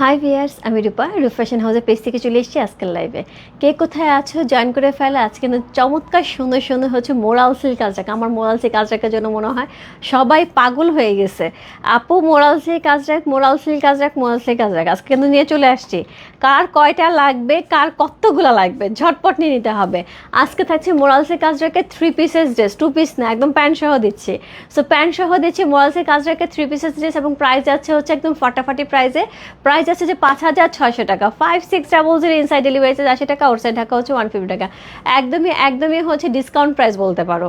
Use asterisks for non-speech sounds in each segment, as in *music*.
High viewers আমি রূপা রূপ fashion হাউসের পেজ থেকে চলে এসেছি আজকের লাইভে কে কোথায় আছো জয়েন করে ফেলে। আজকে কিন্তু চমৎকার সুন্দর সুন্দর হচ্ছে মোরাল সিল্ক কাজরাক আমার মোরাল সিল্ক কাজরাকের জন্য মনে হয় সবাই পাগল হয়ে গেছে। আপু মোরাল সিল্ক কাজরাক মোরাল সিল্ক কাজরাক মোরাল সিল্ক কাজরাক আজকে কিন্তু নিয়ে চলে আসছি। কার কয়টা লাগবে, কার কতগুলো লাগবে, ঝটপট নিয়ে নিতে হবে। আজকে থাকছে moral silk কাজরাকের three pieces dress two piece না, একদম প্যান্ট সহ দিচ্ছি। সো প্যান্ট সহ দিচ্ছি মোরাল সিল্ক কাজরাকের থ্রি পিসেস ড্রেস এবং প্রাইস যাচ্ছে হচ্ছে একদম ফাটাফাটি প্রাইসে প্রাইস আছে যে পাঁচ হাজার ছয়শো টাকা। Five six double zero inside delivery আশি টাকা আউটসাইড ঢাকা হচ্ছে ওয়ান ফিফটি টাকা। একদমই একদমই হচ্ছে ডিসকাউন্ট প্রাইস বলতে পারো।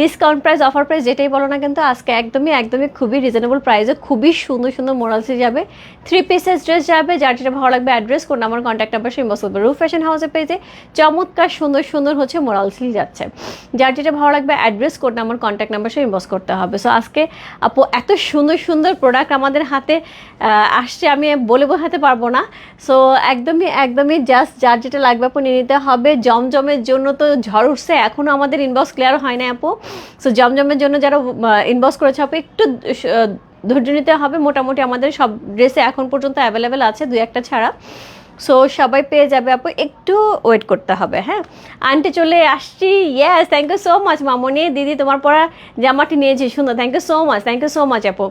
ডিসকাউন্ট প্রাইস অফার প্রাইস যেটাই বলো না কিন্তু আজকে একদমই একদমই খুবই রিজনেবল প্রাইসে খুবই সুন্দর সুন্দর মোরালসে যাবে। থ্রি পিসেস ড্রেস যাবে, যার যেটা ভালো লাগবে অ্যাড্রেস কোন আমার কন্ট্যাক্ট নাম্বার সেই ইনবক্স করবে রুফ ফ্যাশন হাউসের পেজে চমৎকার, সুন্দর সুন্দর হচ্ছে মোরালসিল যাচ্ছে। যার যেটা ভালো লাগবে অ্যাড্রেস কোড আমার কন্ট্যাক্ট নাম্বার সে ইনবক্স করতে হবে। সো আজকে আপু এত সুন্দর সুন্দর প্রোডাক্ট আমাদের হাতে আসছে, আমি বলে বোঝাতে পারব না। সো একদমই একদমই জাস্ট যার যেটা লাগবে আপু নিয়ে নিতে হবে। জমজমের জন্য তো ঝড় উঠছে এখনও আমাদের ইনবক্স ক্লিয়ার হয় না আপু। সো জমজমের জন্য যারা ইনবক্স করেছে, আপু, একটু ধৈর্য নিতে হবে। মোটামুটি আমাদের সব ড্রেসে এখন পর্যন্ত অ্যাভেলেবেল আছে, দুই একটা ছাড়া। সো সবাই পেয়ে যাবে, আপু, একটু ওয়েট করতে হবে হ্যাঁ? আন্টি চলে আসছি। Yes thank you so much মামনি। দিদি, তোমার পরা জামাটি নিয়েছি, সুন্দর। Thank you so much thank you so much আপু।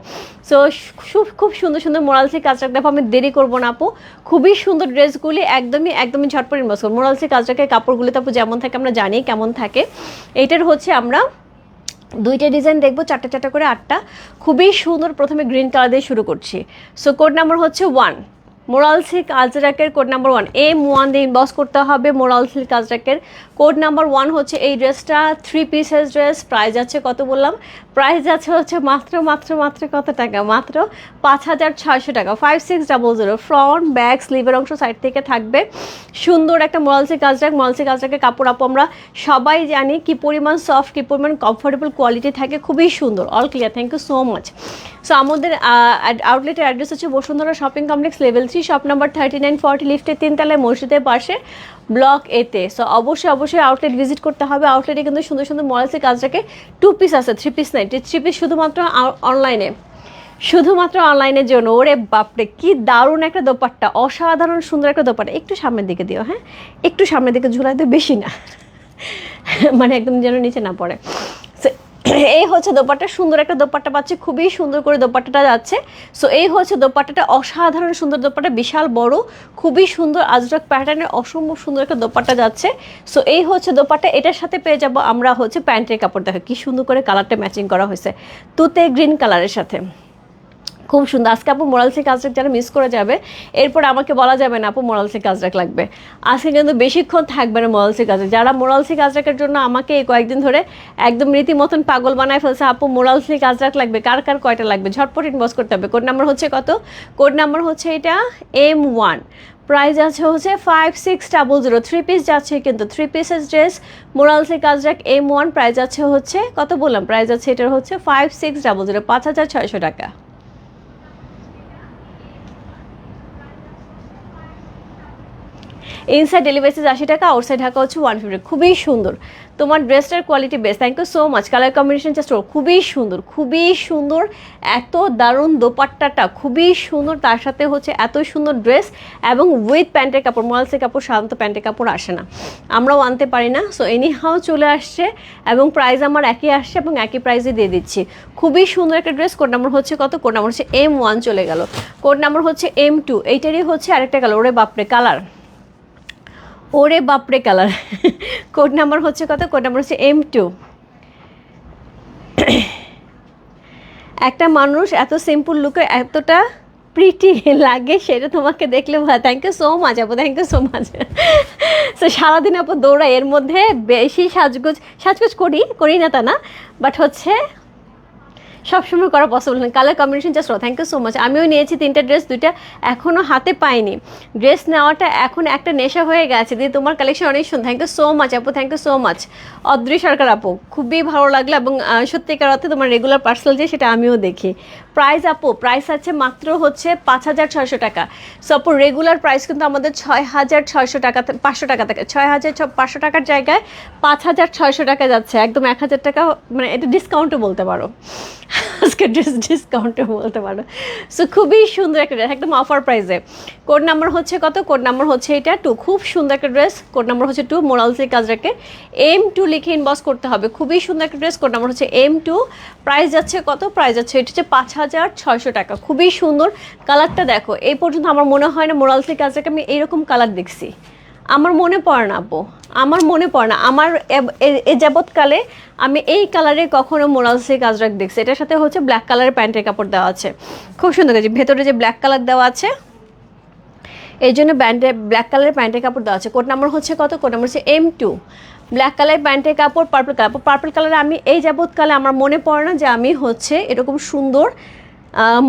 সো, খুব খুব সুন্দর সুন্দর মোরালসি কাজটা দেখো, আমি দেরি করব না, আপু। খুবই সুন্দর ড্রেসগুলি একদমই একদমই ঝটপট ইনবক্স করব। মোরালসি কাজটাকে কাপড়গুলি তো আপু, যেমন থাকে, আমরা জানি কেমন থাকে। এইটার হচ্ছে আমরা দুইটা ডিজাইন দেখব, চারটে চারটে করে আটটা। খুবই সুন্দর প্রথমে গ্রিন কালার দিয়ে শুরু করছি। সো কোড নাম্বার হচ্ছে one moral silk আজরাকের code number one M one দিয়ে ইনবক্স করতে হবে মোরাল সিল্ক আজরাকের কোড নাম্বার ওয়ান হচ্ছে এই ড্রেসটা থ্রি পিসেস ড্রেস প্রাইস আছে কত বললাম? প্রাইস আছে হচ্ছে মাত্র মাত্র মাত্র কত টাকা? মাত্র পাঁচ হাজার ছয়শো টাকা। Five six double zero front back স্লিভের অংশ সাইড থেকে থাকবে। সুন্দর একটা moral silk Ajrak moral silk কাপড় আপু আমরা সবাই জানি কি পরিমাণ সফট কি পরিমাণ কমফোর্টেবল কোয়ালিটি থাকে, খুবই সুন্দর। All clear thank you so much so আমাদের আউটলেটের অ্যাড্রেস হচ্ছে Bashundhara shopping complex level three shop number thirty nine forty লিফটের তিনতলায় মসজিদের পাশে ব্লক এতে সো অবশ্যই অবশ্যই আউটলেট ভিজিট করতে হবে। আউটলেটে কিন্তু সুন্দর সুন্দর মডেলসের কাজ রাখে টু পিস আছে থ্রি পিস নাই। থ্রি পিস শুধুমাত্র অনলাইনে শুধুমাত্র অনলাইনের জন্য। ওরে বাপরে, কি দারুণ একটা দোপাট্টা। অসাধারণ সুন্দর একটা দোপাট্টা। একটু সামনের দিকে দিও হ্যাঁ? একটু সামনের দিকে ঝুলাই দিও বেশি না। মানে একদম যেন নিচে না পড়ে। *coughs* এই হচ্ছে দোপাট্টা। সুন্দর একটা দোপাট্টা পাচ্ছে। খুবই সুন্দর করে দোপাট্টাটা যাচ্ছে। সো এই হচ্ছে দোপাট্টাটা। অসাধারণ সুন্দর দোপাট্টা। বিশাল বড়, খুবই সুন্দর আজরক প্যাটার্নের অসম্ভব সুন্দর একটা দোপাট্টা যাচ্ছে। সো এই হচ্ছে দোপাট্টা। এটার সাথে পেয়ে যাব আমরা হচ্ছে প্যান্টের কাপড়। দেখো, কি সুন্দর করে কালারটা ম্যাচিং করা হয়েছে। তুতে গ্রিন কালারের সাথে। খুব সুন্দর। আজকে আপু মোরালসি কাজরাক যারা মিস করে যাবে, এরপর আমাকে বলা যাবে না আপু মোরালসি কাজরাক লাগবে। আজকে কিন্তু বেশিক্ষণ থাকবে না মোরালসি কাজরাক যারা মোরালসি কাজরাকের জন্য আমাকে এই কয়েকদিন ধরে একদম রীতিমতন পাগল বানায় ফেলছে, আপু মোরালসি কাজরাক লাগবে, কার কার কয়টা লাগবে? ঝটপট ইনবক্স করতে হবে। কোড নাম্বার হচ্ছে কত? কোড নাম্বার হচ্ছে এটা এম ওয়ান প্রাইস আছে হচ্ছে five six double zero three piece যাচ্ছে কিন্তু থ্রি পিসের ড্রেস মোরালসি কাজরাক এম ওয়ান প্রাইস আছে হচ্ছে কত বললাম? প্রাইস আছে এটার হচ্ছে ফাইভ সিক্স ডাবল জিরো পাঁচ হাজার ছয়শো টাকা। ইনসাইড ডেলিভারি আশি টাকা আউটসাইড ঢাকা হচ্ছে ওয়ান ফিফটি খুবই সুন্দর। তোমার ড্রেসটার quality best thank you so much colour combination just খুবই সুন্দর খুবই সুন্দর। এত দারুণ দোপাট্টাটা, খুবই সুন্দর। তার সাথে হচ্ছে এত সুন্দর ড্রেস এবং উইথ প্যান্টের কাপড় মোয়ালসের কাপড় সাধারণত প্যান্টের কাপড় আসে না। আমরাও আনতে পারি না। সো এনি হাও চলে আসছে এবং প্রাইস আমার একই আসছে এবং একই প্রাইসে দিয়ে দিচ্ছি। খুবই সুন্দর একটা ড্রেস কোড নাম্বার হচ্ছে কত? কোড নাম্বার হচ্ছে এম ওয়ান চলে গেল। কোড নাম্বার হচ্ছে এম টু এইটারই হচ্ছে আরেকটা কালার ওরে বাপরে কালার ওরে বাপরে কালার। কোড নাম্বার হচ্ছে কত? কোড নাম্বার হচ্ছে এম টু একটা মানুষ এত সিম্পল লুকে এতটা প্রিটি লাগে, সেটা তোমাকে দেখলে থ্যাংক ইউ সো মাচ আপু thank you so much so সারাদিন আপু দৌড়াই, এর মধ্যে বেশি সাজগোজ সাজগোজ করি করি না তা না বাট হচ্ছে সবসময় করা পসিবল না। Colour combination just thank you so much আমিও নিয়েছি তিনটা ড্রেস দুইটা এখনও হাতে পাইনি। ড্রেস নেওয়াটা এখন একটা নেশা হয়ে গেছে। দিয়ে তোমার কালেকশন অনেক সুন্দর। থ্যাংক ইউ সো মাচ আপু। Thank you so much Adri Sarkar আপু, খুবই ভালো লাগল এবং সত্যিকার অর্থে তোমার রেগুলার পার্সেল যে, সেটা আমিও দেখি। প্রাইস আপু প্রাইস আছে মাত্র হচ্ছে পাঁচ হাজার ছয়শো টাকা। সো আপু রেগুলার প্রাইস কিন্তু আমাদের ছয় হাজার ছয়শো টাকা পাঁচশো টাকা থাকে। ছয় হাজার পাঁচশো টাকার জায়গায় পাঁচ হাজার ছয়শো টাকা যাচ্ছে। একদম এক হাজার টাকা মানে এটা ডিসকাউন্টও বলতে পারো। আজকে ড্রেস ডিসকাউন্টে বলতে পারো। সো খুবই সুন্দর একটা ড্রেস একদম অফার প্রাইসে কোড নাম্বার হচ্ছে কত? কোড নাম্বার হচ্ছে এটা টু খুব সুন্দর একটা ড্রেস কোড নাম্বার হচ্ছে টু মোরালসি কাজরাকে এম টু লিখে ইনবক্স করতে হবে। খুবই সুন্দর একটা ড্রেস কোড নাম্বার হচ্ছে এম টু প্রাইস যাচ্ছে কত? প্রাইস যাচ্ছে এটা হচ্ছে পাঁচ হাজার ছয়শো টাকা। খুবই সুন্দর। কালারটা দেখো, এই পর্যন্ত আমার মনে হয় না মোরালসি কাজরাকে আমি এইরকম কালার দেখছি। আমার মনে পড়ে না আপু আমার মনে পড়ে না। আমার এ- যাবৎকালে আমি এই কালারে কখনো মোরালসি কাজরাক দেখছি। এটার সাথে হচ্ছে ব্ল্যাক কালারের প্যান্টের কাপড় দেওয়া আছে। খুব সুন্দর যে ভেতরে যে ব্ল্যাক কালার দেওয়া আছে, এই জন্য ব্যান্ডে ব্ল্যাক কালারের প্যান্টের কাপড় দেওয়া আছে। কোড নাম্বার হচ্ছে কত? কোড নাম্বার হচ্ছে এম টু ব্ল্যাক কালারের প্যান্টের কাপড় পার্পল কালার পার্পল কালার আমি এই যাবৎকালে আমার মনে পড়ে না যে আমি হচ্ছে এরকম সুন্দর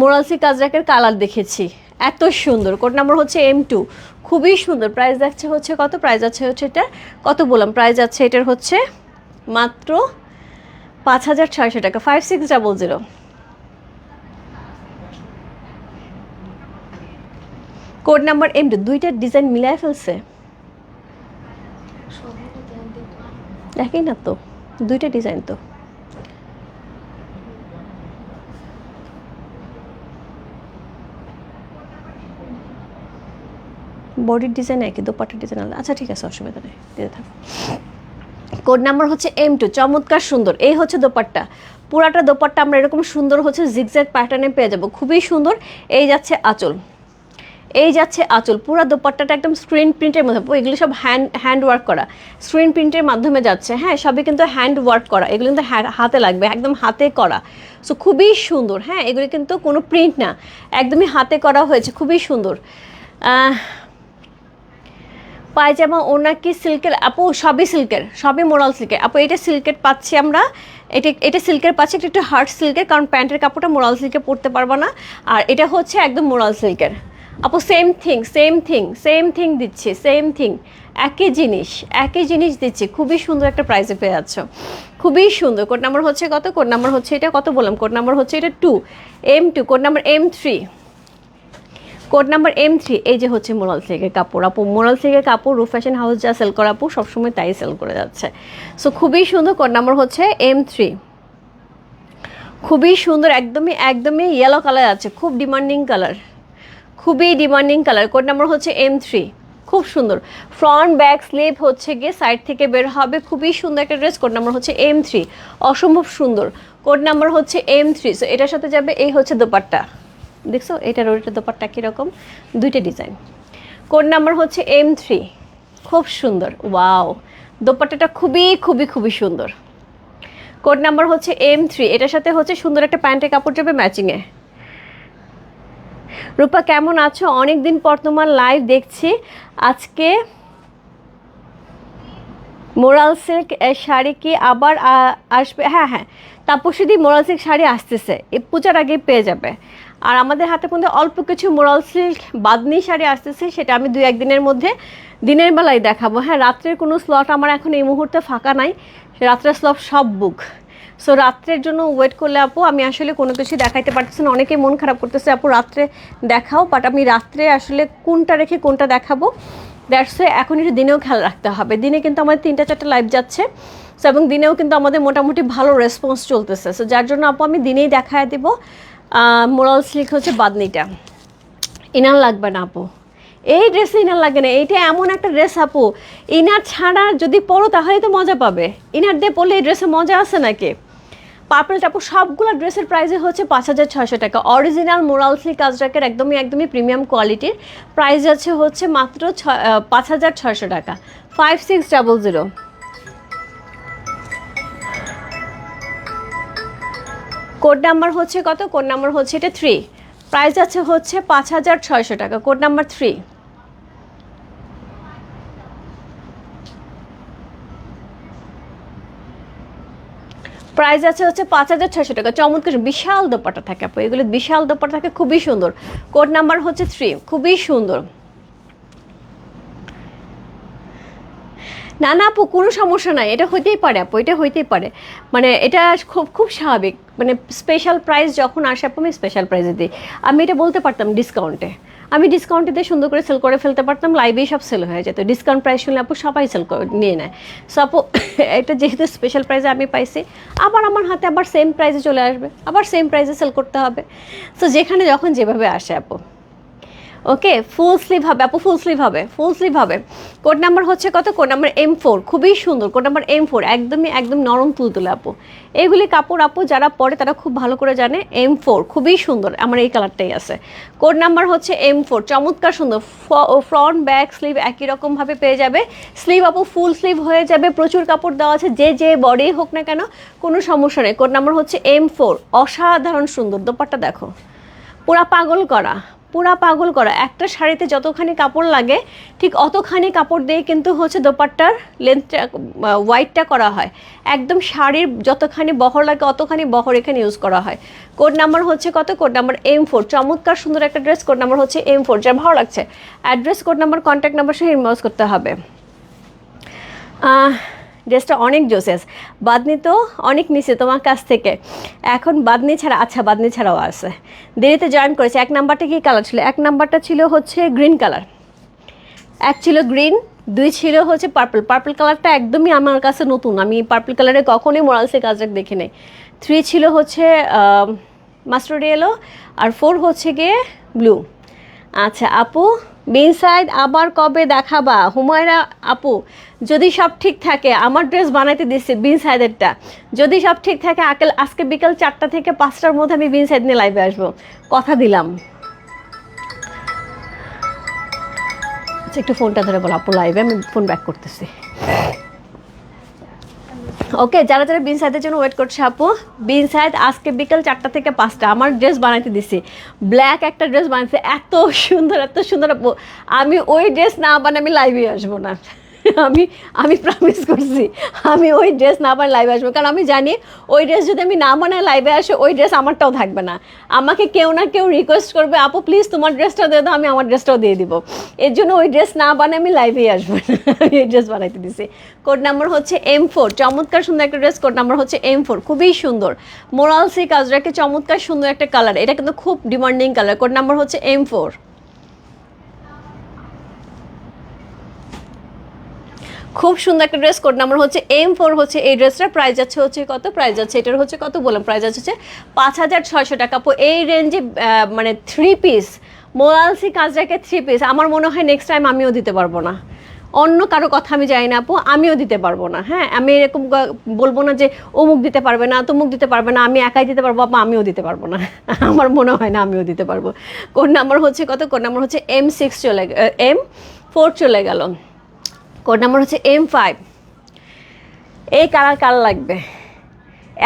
মোরালসি কাজরাকের কালার দেখেছি। এত সুন্দর। কোড নাম্বার হচ্ছে এম টু খুবই সুন্দর। প্রাইস যাচ্ছে হচ্ছে কত? প্রাইস আছে হচ্ছে এটা কত বললাম? প্রাইস আছে এটার হচ্ছে মাত্র পাঁচ হাজার ছয়শো টাকা। Five six double zero code number M two দুইটা ডিজাইন মিলাই ফেলছে। দেখেই না তো। দুইটা ডিজাইন তো। বডির ডিজাইন একই দোপাটার ডিজাইন আলাদা। আচ্ছা ঠিক আছে, অসুবিধা নেই দিতে থাকো। কোড নাম্বার হচ্ছে এম টু চমৎকার সুন্দর। এই হচ্ছে দোপাট্টা। পুরাটা দোপাট্টা আমরা এরকম সুন্দর হচ্ছে জিগজ্যাগ প্যাটার্নে পেয়ে যাব। খুবই সুন্দর। এই যাচ্ছে আঁচল। এই যাচ্ছে আঁচল। পুরো দোপাট্টাটা একদম স্ক্রিন প্রিন্টের মধ্যে। এগুলো সব হ্যান্ড হ্যান্ড ওয়ার্ক করা। স্ক্রিন প্রিন্টের মাধ্যমে যাচ্ছে। হ্যাঁ সবই কিন্তু হ্যান্ড ওয়ার্ক করা। এগুলো কিন্তু হাতে লাগবে, একদম হাতে করা। সো খুবই সুন্দর। হ্যাঁ এগুলো কিন্তু কোনো প্রিন্ট না। একদমই হাতে করা হয়েছে। খুবই সুন্দর। পায়জামা ওনা কি সিল্কের আপু, সবই সিল্কের সবই মোরাল সিল্কের আপু, এটা সিল্কের পাচ্ছি আমরা। এটা এটা সিল্কের পাচ্ছি, এটা একটু হার্ড সিল্কের কারণ প্যান্টের কাপড়টা মোরাল সিল্কে পরতে পারব না। আর এটা হচ্ছে একদম মোরাল সিল্কের আপু same thing same thing same thing দিচ্ছি সেম থিং একই জিনিস একই জিনিস দিচ্ছি। খুবই সুন্দর একটা প্রাইসে পেয়ে যাচ্ছ। খুবই সুন্দর। কোড নাম্বার হচ্ছে কত? কোড নাম্বার হচ্ছে এটা কত বললাম? কোড নাম্বার হচ্ছে এটা two M two code number M three code number M three এই যে হচ্ছে মোরাল সিল্কের কাপড়। আপু, মোরাল সিল্কের কাপড় রু ফ্যাশন হাউস যা সেল করা আপু, সবসময় তাই সেল করে যাচ্ছে। সো খুবই সুন্দর কোড নাম্বার হচ্ছে এম থ্রি খুবই সুন্দর, একদমই একদমই ইয়েলো কালার আছে, খুব ডিমান্ডিং কালার খুবই ডিমান্ডিং কালার কোড নাম্বার হচ্ছে এম থ্রি খুব সুন্দর। ফ্রন্ট ব্যাক স্লিভ হচ্ছে গিয়ে সাইড থেকে বের হবে, খুবই সুন্দর একটা ড্রেস কোড নাম্বার হচ্ছে এম থ্রি অসম্ভব সুন্দর। কোড নাম্বার হচ্ছে এম থ্রি সো এটার সাথে যাবে, এই হচ্ছে দোপাট্টা। দেখছ? এটার ওইটা দোপাট্টা কীরকম? দুইটা ডিজাইন। কোড নাম্বার হচ্ছে এম থ্রি খুব সুন্দর। ওয়াও! দোপাট্টাটা খুবই খুবই খুবই সুন্দর। কোড নাম্বার হচ্ছে এম থ্রি এটার সাথে হচ্ছে সুন্দর একটা প্যান্টের কাপড় যাবে ম্যাচিংয়ে রূপা, কেমন আছো? অনেক দিন পর তোমার লাইভ দেখছি। আজকে মোরাল সিল্ক শাড়ি কি আবার আসবে? হ্যাঁ হ্যাঁ। তাপসীদি মোরাল সিল্ক শাড়ি আসতেছে। এই পূজার আগে পেয়ে যাবে। আর আমাদের হাতে মধ্যে অল্প কিছু মোরাল সিল্ক বাদনি শাড়ি আসতেছে, সেটা আমি দুই একদিনের মধ্যে দিনের বেলায় দেখাবো। হ্যাঁ রাত্রের কোনো স্লট আমার এখন এই মুহূর্তে ফাঁকা নাই, রাত্রের স্লট সব বুক সো রাত্রের জন্য ওয়েট করলে আপু, আমি আসলে কোনো কিছু দেখাইতে পারতেছি না, অনেকেই মন খারাপ করতেছে, আপু, রাত্রে দেখাও বাট আমি রাত্রে আসলে কোনটা রেখে কোনটা দেখাবো? দ্যাটস এখন একটু দিনেও খেয়াল রাখতে হবে। দিনে কিন্তু আমাদের তিনটা চারটা লাইভ যাচ্ছে সো এবং দিনেও কিন্তু আমাদের মোটামুটি ভালো রেসপন্স চলতেছে। সো যার জন্য আপু আমি দিনেই দেখায় দেবো। মোরাল স্লিক হচ্ছে বাদনিটা। ইনার লাগবে না আপু। এই ড্রেসে ইনার লাগে না এইটা এমন একটা ড্রেস আপু। ইনার ছাড়া যদি পরো তাহলে তো মজা পাবে। ইনার দিয়ে পরলে এই ড্রেসে মজা আছে নাকি? পার্পল টাপু সবগুলো ড্রেসের প্রাইসে হচ্ছে পাঁচ হাজার ছয়শো টাকা। অরিজিনাল মোরাল সিল্ক কাজরাকের একদমই একদমই প্রিমিয়াম কোয়ালিটির প্রাইস আছে হচ্ছে মাত্র আহ, পাঁচ হাজার ছয়শো টাকা। Five six double zero code number হচ্ছে কত? কোড নাম্বার হচ্ছে এটা থ্রি প্রাইস আছে হচ্ছে পাঁচ হাজার ছয়শো টাকা। কোড নাম্বার থ্রি প্রাইস আছে হচ্ছে পাঁচ হাজার ছয়শো টাকা। চমৎকার, বিশাল দোপাটা থাকে আপু। এগুলো বিশাল দোপাটা থাকে, খুবই সুন্দর। কোড নাম্বার হচ্ছে থ্রি খুবই সুন্দর। না না আপু, কোনো সমস্যা নাই। এটা হইতেই পারে আপু, এটা হইতেই পারে। মানে এটা খুব খুব স্বাভাবিক। মানে স্পেশাল প্রাইস যখন আসে আপু, আমি স্পেশাল প্রাইসে দিই। আমি এটা বলতে পারতাম ডিসকাউন্টে আমি ডিসকাউন্টে দিয়ে সুন্দর করে সেল করে ফেলতে পারতাম লাইভেই সব সেল হয়ে যেত। ডিসকাউন্ট প্রাইস শুনলে আপু সবাই সেল নিয়ে নেয়। সো আপু, *coughs* এটা যেহেতু স্পেশাল প্রাইসে আমি পাইছি, আবার আমার হাতে আবার সেম প্রাইসে চলে আসবে। আবার সেম প্রাইসে সেল করতে হবে। সো যেখানে যখন যেভাবে আসে আপু। ওকে ফুল স্লিভ হবে, আপু ফুল স্লিভ হবে ফুল স্লিভ হবে। কোড নাম্বার হচ্ছে কত? কোড নাম্বার এম ফোর খুবই সুন্দর। কোড নাম্বার এম ফোর একদমই, একদম নরম তুলতুলে আপু। এইগুলি কাপড়, আপু, যারা পরে তারা খুব ভালো করে জানে এম ফোর খুবই সুন্দর, আমার এই কালারটাই আছে। কোড নাম্বার হচ্ছে এম ফোর চমৎকার সুন্দর ফ্রন্ট ব্যাক স্লিভ একই রকমভাবে পেয়ে যাবে। স্লিভ আপু ফুল স্লিভ হয়ে যাবে, প্রচুর কাপড় দেওয়া আছে, যে যে বডি হোক না কেন, কোনো সমস্যা নেই। কোড নাম্বার হচ্ছে এম ফোর অসাধারণ সুন্দর দোপারটা দেখো। পুরা পাগল করা। পুরা পাগল করা। একটা শাড়িতে যতখানি কাপড় লাগে, ঠিক অতখানি কাপড় দিয়ে কিন্তু হচ্ছে দোপাট্টার লেন্থটা হোয়াইটটা করা হয়। একদম শাড়ির যতখানি বহর লাগে, অতখানি বহর এখানে ইউজ করা হয়। কোড নাম্বার হচ্ছে কত? কোড নাম্বার এম ফোর চমৎকার সুন্দর একটা ড্রেস কোড নাম্বার হচ্ছে এম ফোর যা ভালো লাগছে। Address code number contact number সহ ইনভয়েস করতে হবে। ড্রেসটা অনেক জোসেস। বাদনি তো অনেক নিচে তোমার কাছ থেকে। এখন বাদনি ছাড়া আচ্ছা বাদনি ছাড়াও আছে। দেরিতে জয়েন করেছে। এক নাম্বারটা কি কালার ছিল? এক নাম্বারটা ছিল হচ্ছে গ্রিন কালার এক ছিল গ্রিন দুই ছিল হচ্ছে পার্পল পার্পল কালারটা একদমই আমার কাছে নতুন। আমি পার্পল কালারে কখনোই মোরালসের কাজটা দেখি নাই। থ্রি ছিল হচ্ছে মাস্টার ইয়েলো আর ফোর হচ্ছে গিয়ে ব্লু আচ্ছা আপু বিন সাইড আবার কবে দেখাবা? হুমায়রা আপু, যদি সব ঠিক থাকে, আমার ড্রেস বানাইতে দিচ্ছি বিন সাইডেরটা যদি সব ঠিক থাকে, আকেল, আজকে বিকাল চারটা থেকে পাঁচটার মধ্যে আমি বিন সাইড নিয়ে লাইভে আসব। কথা দিলাম। আচ্ছা একটু ফোনটা ধরে বলো আপু লাইভে আমি ফোন ব্যাক করতেছি। ওকে যারা যারা বিন সাইদের জন্য ওয়েট করছে, আপু বিন সাইদ আজকে বিকেল চারটা থেকে পাঁচটা। আমার ড্রেস বানাইতে দিছি। ব্ল্যাক একটা ড্রেস বানাইছে। এত সুন্দর এত সুন্দর, আপু। আমি ওই ড্রেস না বানাই, আমি লাইভে আসব না। আমি আমি প্রমিস করছি, আমি ওই ড্রেস না বানাই লাইভে আসব। কারণ আমি জানি, ওই ড্রেস যদি আমি না বানাই লাইভে আসে, ওই ড্রেস আমারটাও থাকবে না। আমাকে কেউ না কেউ রিকোয়েস্ট করবে, আপু প্লিজ তোমার ড্রেসটা দিয়ে দাও, আমি আমার ড্রেসটাও দিয়ে দিব। এর জন্য ওই ড্রেস না বানাই আমি লাইভেই আসব। না আমি এই ড্রেস বানাইতে দিছি। কোড নাম্বার হচ্ছে এম ফোর চমৎকার সুন্দর একটা ড্রেস কোড নাম্বার হচ্ছে এম ফোর খুবই সুন্দর। মোরাল মোরালসি কাজরাকে চমৎকার সুন্দর একটা কালার এটা কিন্তু খুব ডিমান্ডিং কালার কোড নাম্বার হচ্ছে এম ফোর খুব সুন্দর একটা ড্রেস কোড নাম্বার হচ্ছে এম ফোর হচ্ছে এই ড্রেসটার প্রাইস যাচ্ছে হচ্ছে কত? প্রাইস যাচ্ছে, এটার হচ্ছে কত বললাম? প্রাইস যাচ্ছে হচ্ছে পাঁচ হাজার ছয়শো টাকা। এই রেঞ্জে মানে থ্রি পিস মোরালসি কাজরাকে থ্রি পিস আমার মনে হয় নেক্সট টাইম আমিও দিতে পারব না। অন্য কারও কথা আমি জানি না আপু, আমিও দিতে পারব না। হ্যাঁ আমি এরকম বলব না যে অমুক দিতে পারবে না, তমুক দিতে পারবে না, আমি একাই দিতে পারব, আপা, আমিও দিতে পারব না। *laughs* আমার মনে হয় না আমিও দিতে পারব। কোন নাম্বার হচ্ছে কত? কোন নাম্বার হচ্ছে এম সিক্স চলে এম ফোর চলে গেল। কোড নাম্বার হচ্ছে এম ফাইভ এই কালার কালার লাগবে?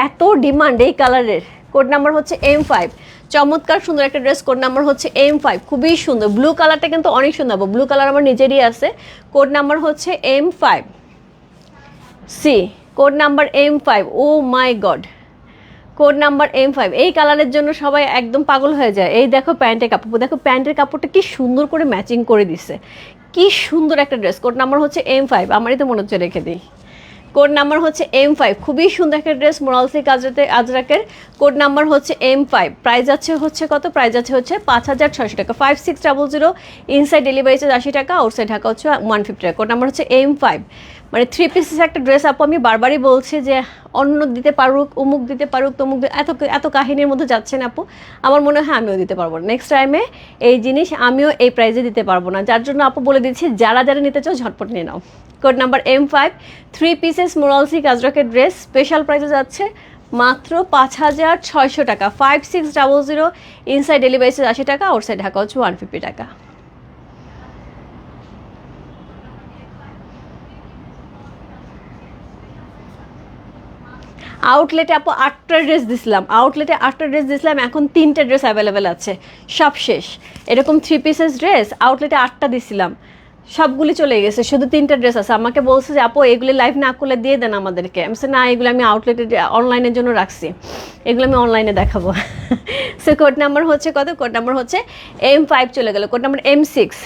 এত ডিমান্ড এই কালারের। কোড নাম্বার হচ্ছে এম ফাইভ চমৎকার সুন্দর একটা ড্রেস, কোড নাম্বার হচ্ছে এম ফাইভ খুবই সুন্দর। ব্লু কালারটা কিন্তু অনেক সুন্দর। ব্লু কালার আমার নিজেরই আছে। কোড নাম্বার হচ্ছে M five C, code number M five oh my God. Code number M five এই কালারের জন্য সবাই একদম পাগল হয়ে যায়। এই দেখো প্যান্টের কাপড়, দেখো প্যান্টের কাপড়টা কি সুন্দর করে ম্যাচিং করে দিছে। কি সুন্দর একটা ড্রেস। কোড নাম্বার হচ্ছে এম ফাইভ আমারই তো মনে হচ্ছে রেখে দিই। কোড নাম্বার হচ্ছে এম ফাইভ খুবই সুন্দর একটা ড্রেস মোরালসি কাজরাতে আজরাকের। কোড নাম্বার হচ্ছে এম ফাইভ প্রাইস আছে হচ্ছে কত? প্রাইস আছে হচ্ছে পাঁচ হাজার ছয়শো টাকা। Five six double zero inside delivery charge আশি টাকা আউটসাইড ঢাকা হচ্ছে ওয়ান ফিফটি টাকা। কোড নাম্বার হচ্ছে এম ফাইভ মানে থ্রি পিসেস একটা ড্রেস আপু আমি বারবারই বলছি যে অন্য দিতে পারুক, অমুক দিতে পারুক, তমুক এত এত কাহিনীর মধ্যে যাচ্ছেন আপু। আমার মনে হয় আমিও দিতে পারব না। নেক্সট টাইমে এই জিনিস আমিও এই প্রাইজে দিতে পারব না। যার জন্য আপু বলে দিচ্ছি, যারা যারা নিতে চাও ঝটপট নিয়ে নাও। Code number M five three pieces মোরালসি কাজরকের ড্রেস স্পেশাল প্রাইসে যাচ্ছে মাত্র পাঁচ হাজার ছয়শো টাকা। Five six double zero inside delivery আশি টাকা আউটসাইড ঢাকা হচ্ছে ওয়ান ফিফটি টাকা। আউটলেটে আপু আটটা ড্রেস দিছিলাম। আউটলেটে আটটা ড্রেস দিছিলাম, এখন তিনটে ড্রেস অ্যাভেলেবেল আছে। সব শেষ। এরকম থ্রি পিসেস ড্রেস আউটলেটে আটটা দিছিলাম। সবগুলি চলে গেছে, শুধু তিনটা ড্রেস আছে। আমাকে বলছে যে, আপু, এগুলি লাইভ না করলে দিয়ে দেন আমাদেরকে। আমি না, এগুলো আমি আউটলেটে অনলাইনের জন্য রাখছি। এগুলো আমি অনলাইনে দেখাবো। সে কোড নাম্বার হচ্ছে কত? কোড নাম্বার হচ্ছে এম ফাইভ চলে গেল। কোড নাম্বার এম সিক্স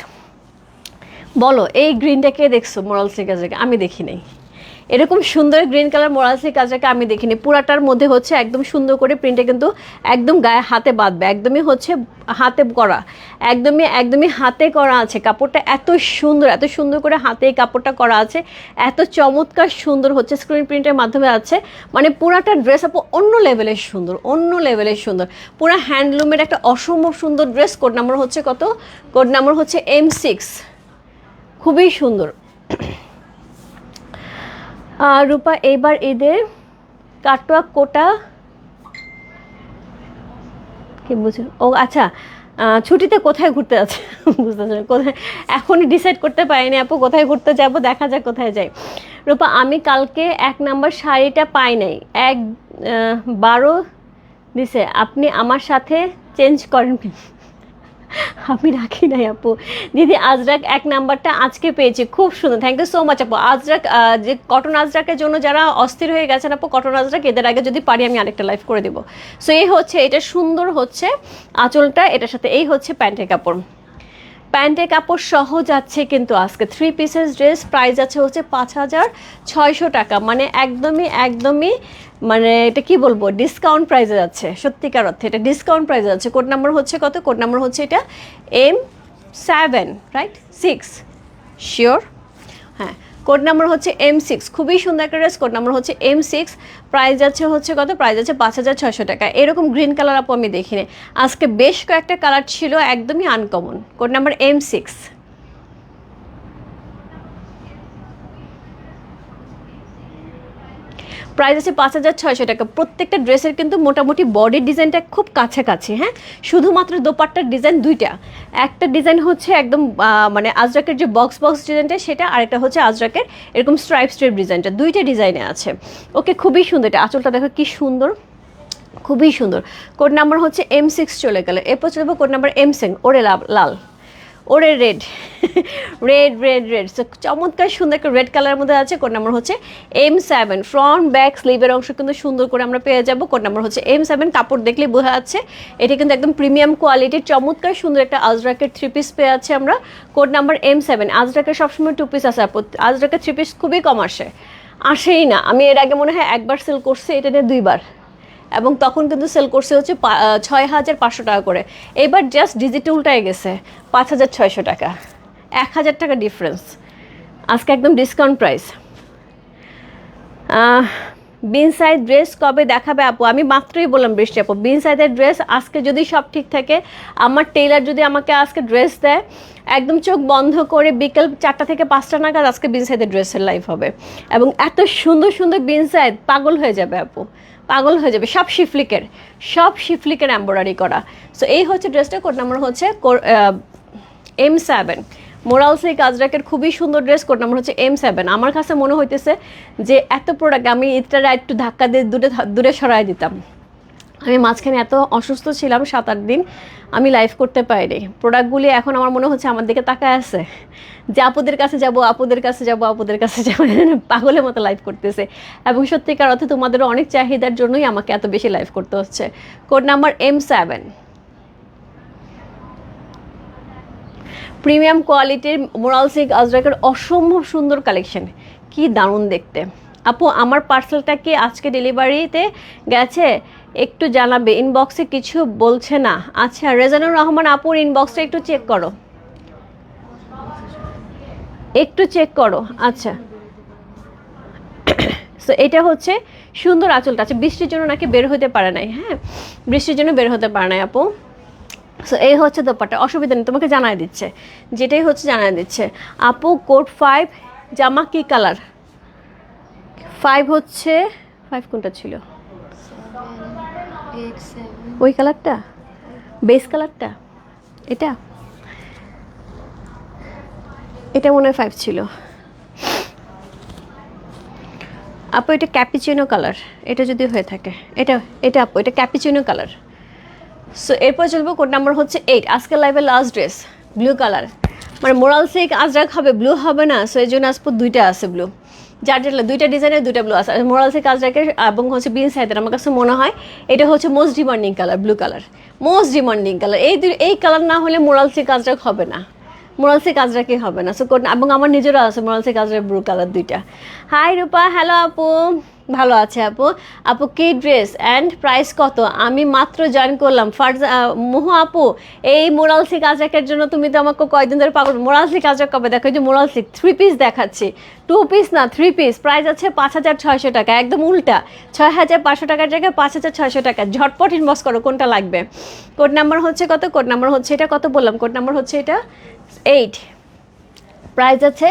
বলো, এই গ্রিনটা কে দেখছ? মোরাল সিকাজকে আমি দেখি নাই। এরকম সুন্দর গ্রিন কালার মোরালসি কাজটাকে আমি দেখিনি। পুরাটার মধ্যে হচ্ছে একদম সুন্দর করে প্রিন্টে কিন্তু একদম গায়ে হাতে বাঁধবে। একদমই হচ্ছে হাতে করা। একদমই একদমই হাতে করা আছে। কাপড়টা এত সুন্দর এত সুন্দর করে হাতে এই কাপড়টা করা আছে। এত চমৎকার সুন্দর হচ্ছে স্ক্রিন প্রিন্টের মাধ্যমে আছে। মানে পুরাটা ড্রেস আপু অন্য লেভেলের সুন্দর, অন্য লেভেলের সুন্দর। পুরো হ্যান্ডলুমের একটা অসম্ভব সুন্দর ড্রেস কোড নাম্বার হচ্ছে কত? কোড নাম্বার হচ্ছে এম সিক্স খুবই সুন্দর। রূপা, এইবার ঈদের কাটোয়া কোটা কি বুঝুন ও আচ্ছা ছুটিতে কোথায় ঘুরতে যাচ্ছে *laughs* বুঝতে কোথায়? এখনই ডিসাইড করতে পারিনি আপু, কোথায় ঘুরতে যাব, দেখা যাক কোথায় যাই। রূপা, আমি কালকে এক নাম্বার শাড়িটা পাই নাই। এক বারো দিছে। আপনি আমার সাথে চেঞ্জ করেন। কি? আমি রাখি নাই আপু। দিদি, আজরাক এক নাম্বারটা আজকে পেয়েছি। খুব সুন্দর। থ্যাংক ইউ সো মাচ আপু। আজরাক যে কটন আজরাকের জন্য যারা অস্থির হয়ে গেছেন আপু, কটন আজরাক, এদের আগে যদি পারি আমি আরেকটা লাইভ করে দেবো। সো এই হচ্ছে, এটা সুন্দর হচ্ছে আঁচলটা, এটার সাথে এই হচ্ছে প্যান্টের কাপড়। প্যান্টের কাপড় সহ যাচ্ছে কিন্তু আজকে। থ্রি পিসেস ড্রেস প্রাইস আছে হচ্ছে পাঁচ হাজার ছয়শো টাকা। মানে একদমই একদমই মানে এটা কি বলব? ডিসকাউন্ট প্রাইসে যাচ্ছে, সত্যিকার অর্থে। এটা ডিসকাউন্ট প্রাইসে যাচ্ছে। কোড নাম্বার হচ্ছে কত? কোড নাম্বার হচ্ছে এটা M seven right six sure হ্যাঁ। কোড নাম্বার হচ্ছে এম সিক্স খুবই সুন্দর একটা ড্রেস কোড নাম্বার হচ্ছে এম সিক্স প্রাইস আছে হচ্ছে কত? প্রাইস আছে পাঁচ হাজার ছয়শো টাকা। এরকম গ্রিন কালার আপু আমি দেখিনি। আজকে বেশ কয়েকটা কালার ছিল, একদমই uncommon code number M six price আছে পাঁচ হাজার ছয়শো টাকা। প্রত্যেকটা ড্রেসের কিন্তু মোটামুটি বডির ডিজাইনটা খুব কাছাকাছি হ্যাঁ? শুধুমাত্র দোপাট্টার ডিজাইন দুইটা। একটা ডিজাইন হচ্ছে একদম মানে আজরাকের যে বক্স বক্স ডিজাইনটা সেটা আরেকটা হচ্ছে আজরাকের এরকম স্ট্রাইপ স্ট্রাইপ ডিজাইনটা দুইটা ডিজাইনে আছে। ওকে, খুবই সুন্দর। এটা আঁচলটা দেখো কি সুন্দর। খুবই সুন্দর। কোড নাম্বার হচ্ছে এম সিক্স চলে গেল। এরপর চলে কোড নাম্বার এম সেন ওরে লাল। ওরে red red red red. So চমৎকার, সুন্দর একটা রেড কালারের মধ্যে আছে, কোড নাম্বার হচ্ছে এম সেভেন। ফ্রন্ট ব্যাক স্লিভের অংশ কিন্তু সুন্দর করে আমরা পেয়ে যাব, কোড নাম্বার হচ্ছে এম সেভেন। কাপড় দেখলেই বোঝা যাচ্ছে, এটা কিন্তু একদম প্রিমিয়াম কোয়ালিটির চমৎকার, সুন্দর একটা আজরাকের থ্রি পিস পেয়ে আছে আমরা, কোড নাম্বার এম সেভেন। আজরাকের সবসময় টু পিস আপু। আজরাকের থ্রি পিস খুবই কম আসে, আসেই না। আমি এর আগে মনে হয় একবার সেল করছি, এটা নিয়ে দুইবার। এবং তখন কিন্তু সেল করছে হচ্ছে ছয় হাজার পাঁচশো টাকা করে। এবার জাস্ট ডিজিটাল উল্টায় গেছে পাঁচ হাজার ছয়শো টাকা। এক হাজার টাকা ডিফারেন্স আজকে একদম ডিসকাউন্ট প্রাইস বিন সাইজ ড্রেস কবে দেখাবে আপু? আমি মাত্রই বললাম বৃষ্টি আপু বিন সাইজের ড্রেস আজকে যদি সব ঠিক থাকে, আমার টেলার যদি আমাকে আজকে ড্রেস দেয়, একদম চোখ বন্ধ করে বিকেল চারটা থেকে পাঁচটা নাগাদ আজকে বিন সাইজের ড্রেসের লাইভ হবে। এবং এত সুন্দর সুন্দর বিন সাইজ পাগল হয়ে যাবে আপু। পাগল হয়ে যাবে। সব শিফলিকের সব শিফলিকের এম্ব্রয়ডারি করা। সো এই হচ্ছে ড্রেসটা কোড নাম্বার হচ্ছে এম সেভেন মোরাল সেই কাজরাকের খুবই সুন্দর ড্রেস কোড নাম্বার হচ্ছে এম সেভেন আমার কাছে মনে হইতেছে যে, এত প্রোডাক্ট আমি এটা একটু ধাক্কা দিয়ে দূরে দূরে সরাই দিতাম। আমি মাঝখানে এত অসুস্থ ছিলাম সাত আট দিন, আমি লাইভ করতে পারিনি। প্রোডাক্টগুলি এখন আমার মনে হচ্ছে আমার দিকে তাকায় আছে। যে আপুদের কাছে যাব, আপুদের কাছে যাব, আপুদের কাছে যাব পাগলের মতো লাইভ করতেছে। এবং সত্যিকার অর্থে তোমাদেরও অনেক চাহিদার জন্যই আমাকে এত বেশি লাইভ করতে হচ্ছে। Code number M seven premium কোয়ালিটির মোরাল সিল্ক আজরাকের অসম্ভব সুন্দর কালেকশন কি দারুণ দেখতে। আপু, আমার পার্সেলটা কি আজকে ডেলিভারিতে গেছে? একটু জানাবে ইনবক্সে কিছু বলছে না। আচ্ছা রেজানুর রহমান আপুর ইনবক্সটা একটু চেক করো। একটু চেক করো আচ্ছা। *coughs* সো এটা হচ্ছে সুন্দর আঁচলটা আছে বৃষ্টির জন্য নাকি বের হতে পারে নাই হ্যাঁ? বৃষ্টির জন্য বের হতে পারে নাই, আপু। সো এই হচ্ছে দোপাটা অসুবিধা নেই, তোমাকে জানাই দিচ্ছে। যেটাই হচ্ছে জানাই দিচ্ছে। আপু কোড ফাইভ জামা কি কালার ফাইভ হচ্ছে ফাইভ কোনটা ছিল? ওই কালারটা? বেস কালারটা? এটা? এটা মনে হয় ফাইভ ছিল। আপু এটা ক্যাপিচিনো কালার এটা যদি হয়ে থাকে। এটা এটা আপু এটা ক্যাপিচিনো কালার সো এরপর চলবো কোড নাম্বার হচ্ছে এইট আজকের লাইভের লাস্ট ড্রেস ব্লু কালার মানে মোরাল সেক আজরাক হবে ব্লু হবে না। সো এই জন্য আজকে দুইটা আছে ব্লু যার যেটা দুইটা ডিজাইনের দুইটা ব্লু আছে। আর মোরাল সেক আজরাকের এবং হচ্ছে বিন সাইদের আমার কাছে মনে হয় এটা হচ্ছে most demanding colour blue colour most demanding colour এই এই কালার না হলে মোরাল কাজটা হবে না। মোরালসের কাজরা কি হবে না? সো এবং আমার নিজেরও আছে মোরালসি কাজটা ব্লু কালার দুইটা। হাই রূপা। হ্যালো আপু। ভালো আছে আপু। আপু, কি ড্রেস অ্যান্ড প্রাইস কত? আমি মাত্র জয়েন করলাম। ফার্জ মোহ আপু, এই মোরালসি কাজরাকের জন্য তুমি তো আমাকে কয়দিন ধরে পাগল মোরালসি কাজরাক কবে দেখো? যে মোরালসি থ্রি পিস দেখাচ্ছি। টু পিস না থ্রি পিস প্রাইস আছে পাঁচ হাজার ছয়শো টাকা, একদম উল্টা। ছয় হাজার পাঁচশো টাকার জায়গায় পাঁচ হাজার ছয়শো টাকা। ঝটপট ইনবক্স করো কোনটা লাগবে। কোড নাম্বার হচ্ছে কত? কোড নাম্বার হচ্ছে এটা কত বললাম? কোড নাম্বার হচ্ছে এটা এইট প্রাইস আছে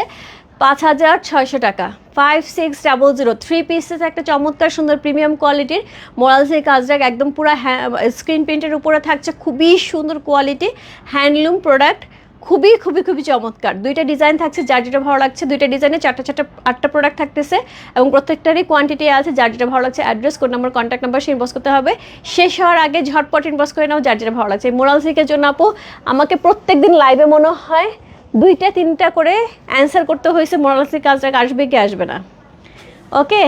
পাঁচ হাজার ছয়শো টাকা। Five six double zero three pieces একটা চমৎকার সুন্দর প্রিমিয়াম কোয়ালিটির মোরালসের কাজটা একদম পুরো স্ক্রিন প্রিন্টের উপরে থাকছে খুবই সুন্দর কোয়ালিটি হ্যান্ডলুম প্রোডাক্ট খুবই খুবই খুবই চমৎকার। দুইটা ডিজাইন থাকছে, যার যেটা ভালো লাগছে, দুইটা ডিজাইনে চারটা চারটা, আটটা প্রোডাক্ট থাকতেছে এবং প্রত্যেকটারই কোয়ান্টিটি আছে, যার যেটা ভালো লাগছে address code number contact number সে ইনবক্স করতে হবে। শেষ হওয়ার আগে ঝটপট ইনবক্স করে নাও, যার যেটা ভালো লাগছে। মোরাল সিকের জন্য আপু, আমাকে প্রত্যেক দিন লাইভে মনে হয় দুইটা, তিনটা করে অ্যান্সার করতে হয়েছে মোরালসি কাজটা আসবে কি আসবে না। ওকে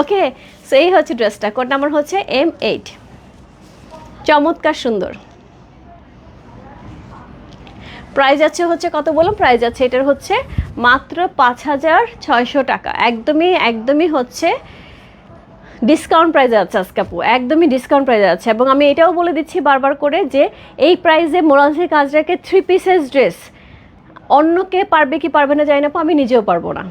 ওকে সো এই হচ্ছে ড্রেসটা কোড নাম্বার হচ্ছে এম এইট চমৎকার সুন্দর। প্রাইস আছে হচ্ছে কত বললাম? প্রাইস আছে এটার হচ্ছে মাত্র পাঁচ হাজার ছয়শো টাকা। একদমই একদমই হচ্ছে ডিসকাউন্ট প্রাইসে আছে আজকে আপু। একদমই ডিসকাউন্ট প্রাইসে আছে এবং আমি এটাও বলে দিচ্ছি বারবার করে যে, এই প্রাইজে মোরালসি কাজটাকে থ্রি পিসেস ড্রেস অন্য কে পারবে কি পারবে না জানি না আমি নিজেও পারব না।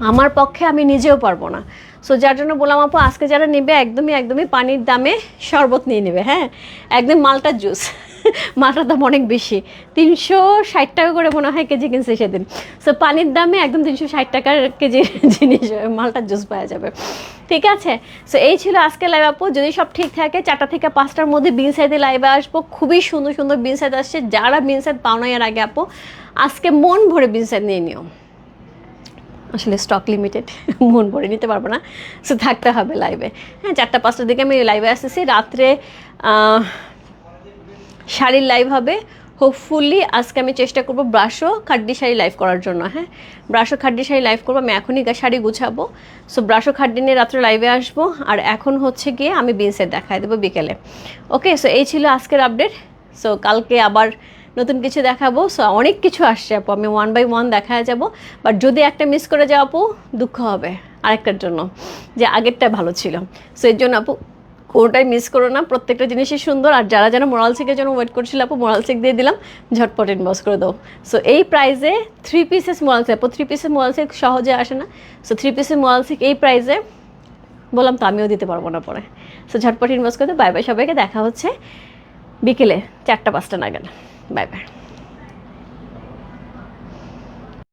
আমার পক্ষে আমি নিজেও পারব না। সো যার জন্য বললাম আপু, আজকে যারা নেবে একদমই একদমই পানির দামে শরবত নিয়ে নেবে হ্যাঁ? একদম মালটার জুস। *laughs* মালটার দাম অনেক বেশি। তিনশো ষাট টাকা করে মনে হয় কেজি কিনছে সেদিন। সো পানির দামে একদম তিনশো ষাট টাকার কেজি *laughs* জিনিস, মালটার জুস পাওয়া যাবে। ঠিক আছে? সো এই ছিল আজকে লাইভ আপু যদি সব ঠিক থাকে, চারটা থেকে পাঁচটার মধ্যে বিন সাইডে লাইভে আসব। খুবই সুন্দর সুন্দর বিন সাইড আসছে। যারা বিন সাইড পাও না এর আগে আপু, আজকে মন ভরে বিন সাইড নিয়ে নিও। আসলে স্টক লিমিটেড মন ভরে নিতে পারব না। সো থাকতে হবে লাইভে হ্যাঁ চারটা, পাঁচটার দিকে আমি লাইভে আসতেছি। রাত্রে শাড়ির লাইভ হবে। হোপফুলি আজকে আমি চেষ্টা করব ব্রাশও খাড্ডি শাড়ি লাইভ করার জন্য হ্যাঁ? ব্রাশও খাড্ডি শাড়ি লাইভ করব, আমি এখনই শাড়ি গুছাবো। সো ব্রাশও খাড্ডি নিয়ে রাত্রে লাইভে আসব, আর এখন হচ্ছে গিয়ে আমি বিনসেট দেখাই দেবো বিকেলে। ওকে সো এই ছিল আজকের আপডেট সো কালকে আবার নতুন কিছু দেখাবো। সো অনেক কিছু আসছে আপু, আমি ওয়ান বাই ওয়ান দেখায় যাব। বাট যদি একটা মিস করে যাও আপু, দুঃখ হবে আরেকটার জন্য, যে আগেরটা ভালো ছিল। সো এর জন্য আপু কোনোটাই মিস করো না। প্রত্যেকটা জিনিসই সুন্দর। আর যারা যারা মোরাল সিকের জন্য ওয়েট করছিল, আপু, মোরাল সিক দিয়ে দিলাম, ঝটপট ইনবক্স করে দাও। সো এই প্রাইজে থ্রি পিসেস মোরাল সিক, আপু থ্রি পিসেস মোরাল সিক সহজে আসে না। So three pieces moral silk এই প্রাইজে বললাম তো, আমিও দিতে পারব না পরে। সো ঝটপট ইনবক্স করে দাও। বাই বাই সবাইকে। দেখা হচ্ছে বিকেলে চারটা পাঁচটা নাগাদ। Bye bye